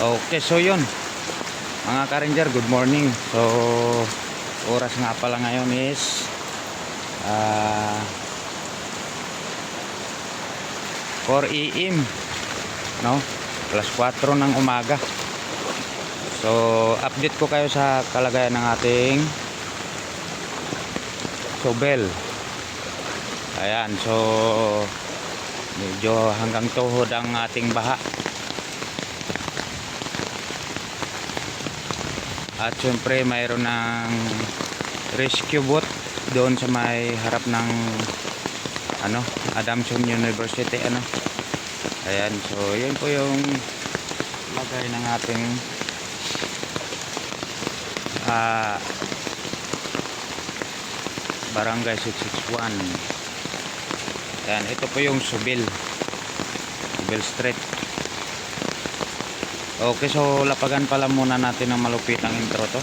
Okay, so yun. Mga ka-ranger, good morning. So, oras nga pala ngayon is ah 4 AM. No? Plus 4 ng umaga. So, update ko kayo sa kalagayan ng ating Sobel. Ayan, so medyo hanggang tuhod ang ating baha. At syempre mayroon ng rescue boat doon sa may harap ng ano, Adamson University ano. Ayan, so yun po yung lagay ng ating ah Barangay 661. Ayan, ito po yung Subil. Subil Street. Okay, so lapagan pala muna natin ng malupit ang intro to.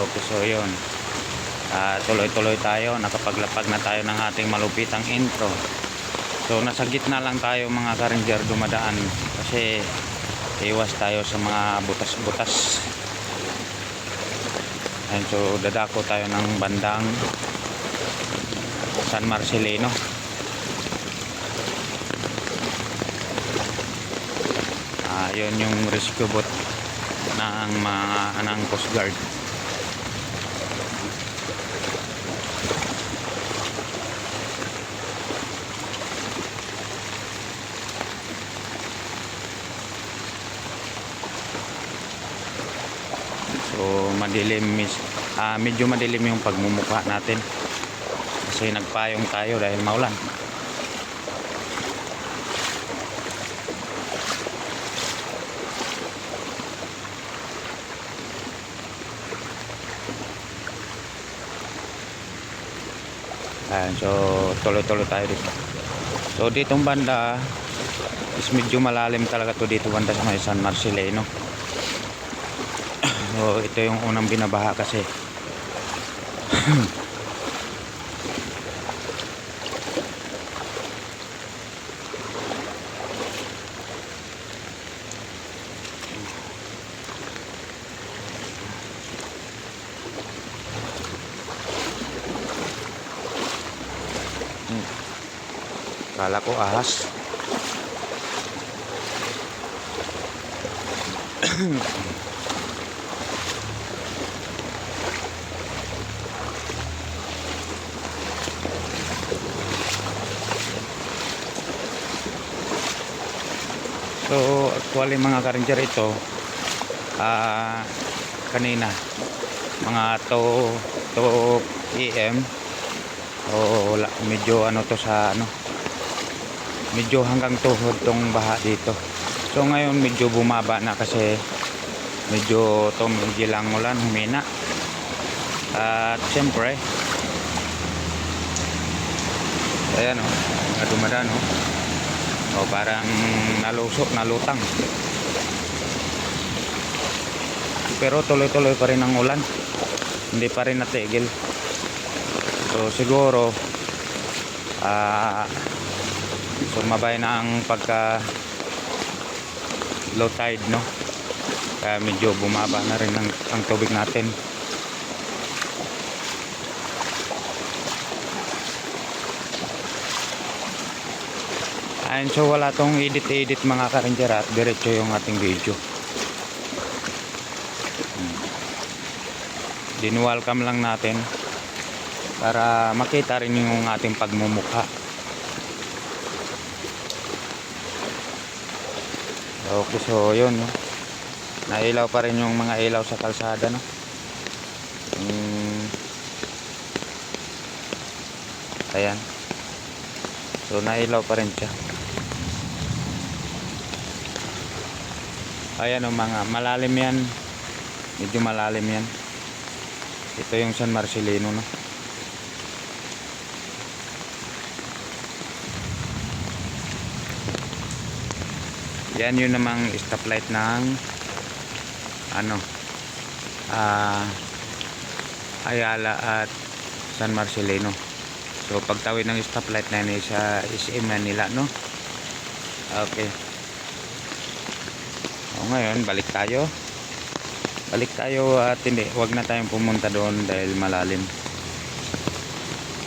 Okay, so yun. Ah, tuloy-tuloy tayo. Nakapaglapag na tayo ng ating malupitang intro. So nasa gitna lang tayo mga ka-ranger dumadaan kasi iwas tayo sa mga butas-butas. Ayan, so dadako tayo ng bandang San Marcelino. Ah, yun yung rescue boat ng mga anang Coast Guard. So madilim mis ah, medyo madilim yung pagmumukha natin. Kasi nagpayong tayo dahil maulan. Ayan, so tuloy-tuloy tayo dito. So ditong banda is medyo malalim talaga to dito banda sa may San Marcelino. So, ito yung unang binabaha kasi. Hmm. Kala ko ahas. So, actually mga ka-ranger ito, ah kanina, mga to, AM, o wala, medyo ano to sa ano, medyo hanggang tuhod tong baha dito. So ngayon medyo bumaba na kasi medyo tumigil ang ulan, humina. At siyempre, ayan o, mga dumadaan o. O parang nalusok, nalutang. Pero tuloy-tuloy pa rin ang ulan. Hindi pa rin natigil. So siguro ah sumabay na ang pagka low tide no. Kaya medyo bumaba na rin ang, ang tubig natin. Ayun, so wala tong edit-edit mga ka-ranger at diretso yung ating video. Hmm. Din-welcome lang natin para makita rin yung ating pagmumukha. Okay, so yun. No? Nailaw pa rin yung mga ilaw sa kalsada. No? Hmm. Ayan. So nailaw pa rin siya. Ayan o mga malalim yan. Medyo malalim yan. Ito yung San Marcelino no. Yan yun namang stoplight ng ano ah Ayala at San Marcelino. So pagtawid ng stoplight na yun sa SM Manila, no? Okay. Ngayon, balik tayo. Balik tayo at hindi, wag na tayong pumunta doon dahil malalim.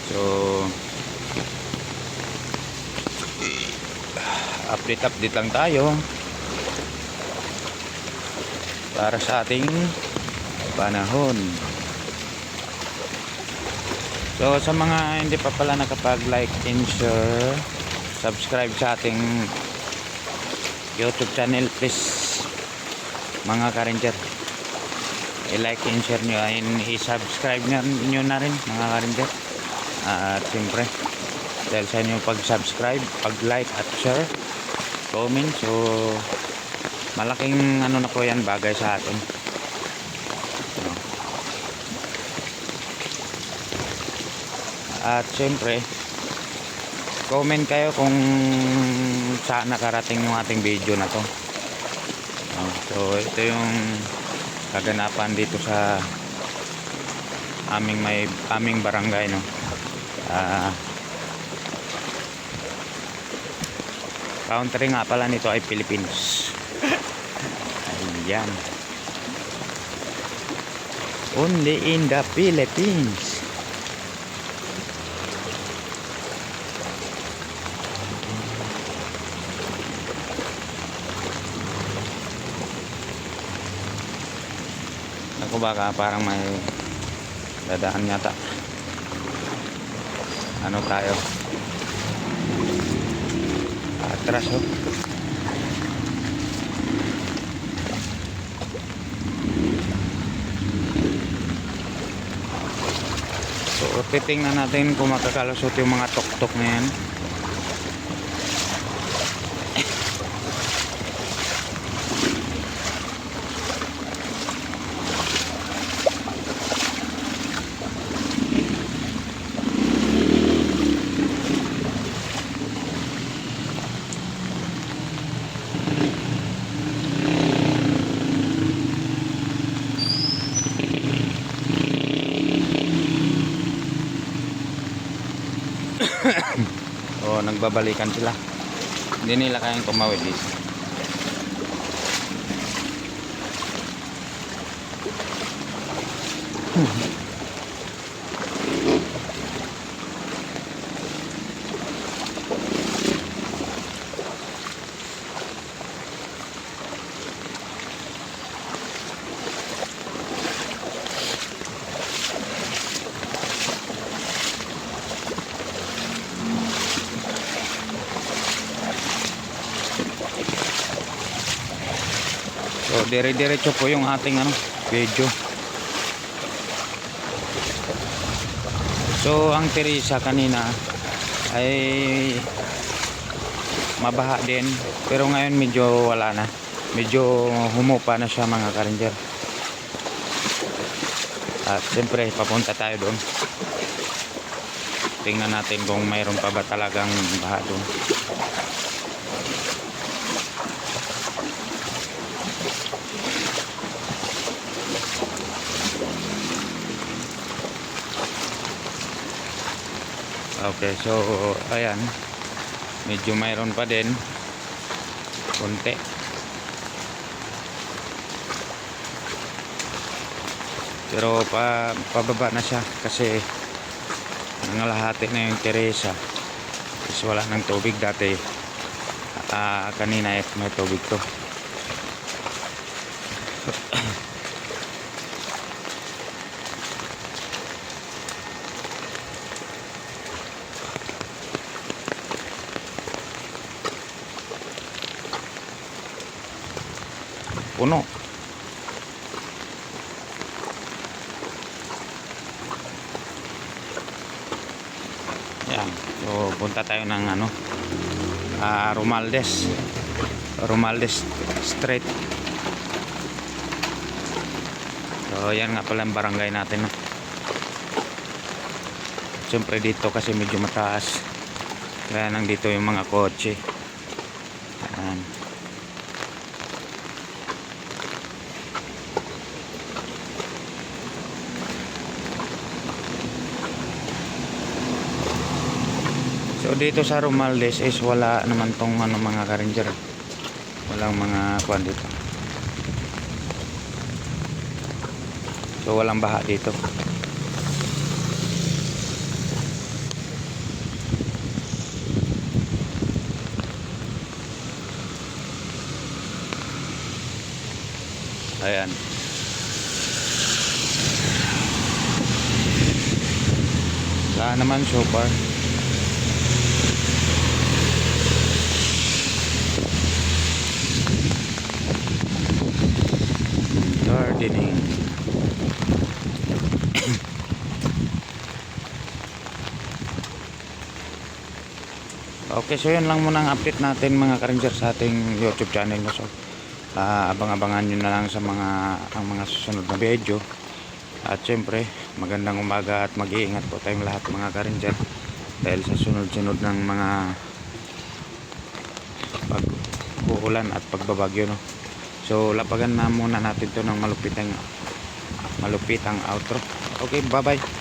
So, update update lang tayo para sa ating panahon. So sa mga hindi pa pala nakapag-like and share, subscribe sa ating YouTube channel please mga ka-ranger. I-like and share nyo and i-subscribe nyo, na rin mga ka-ranger. At siyempre dahil sa inyo pag-subscribe, pag-like at share, comment so malaking ano na po yan bagay sa atin. At syempre, comment kayo kung saan nakarating yung ating video na to. So ito yung kaganapan dito sa aming may aming barangay no. Ah country nga pala nito ay Philippines. Ayan. Only in the Philippines. Ako baka parang may dadaan yata. Ano tayo? Atras oh. So titingnan natin kung makakalusot yung mga tuktok na yan. O nagbabalikan sila. Hindi nila kayang tumawid dito. So dire-diretso po yung ating ano, video. So ang Teresa kanina ay mabaha din pero ngayon medyo wala na. Medyo humupa na siya mga karinjer. At siyempre papunta tayo doon. Tingnan natin kung mayroon pa ba talagang baha doon. Okay, so ayan. Medyo mayroon pa din. Konti. Pero pa pababa na siya kasi nangalahati na yung Teresa. Is wala ng tubig dati. Ah, kanina eh, may tubig to. Puno. Yan. So, punta tayo ng ano, ah, Romaldes. Romaldes Street. So, yan nga pala ang barangay natin. No? Siyempre dito kasi medyo mataas. Kaya nandito yung mga kotse. Ayan. So dito sa Romaldes is wala naman tong ano mga ka-ranger. Walang mga kwan dito. So walang baha dito. Ayan. Saan naman so far? Okay, so yun lang muna ang update natin mga ka-ranger sa ating YouTube channel. So, ah, abang-abangan nyo na lang sa mga ang mga susunod na video. At syempre, magandang umaga at mag-iingat po tayong lahat mga ka-ranger. Dahil sa sunod-sunod ng mga pag-uulan at pagbabagyo. No? So, lapagan na muna natin to ng malupitang malupitang outro. Okay, bye-bye.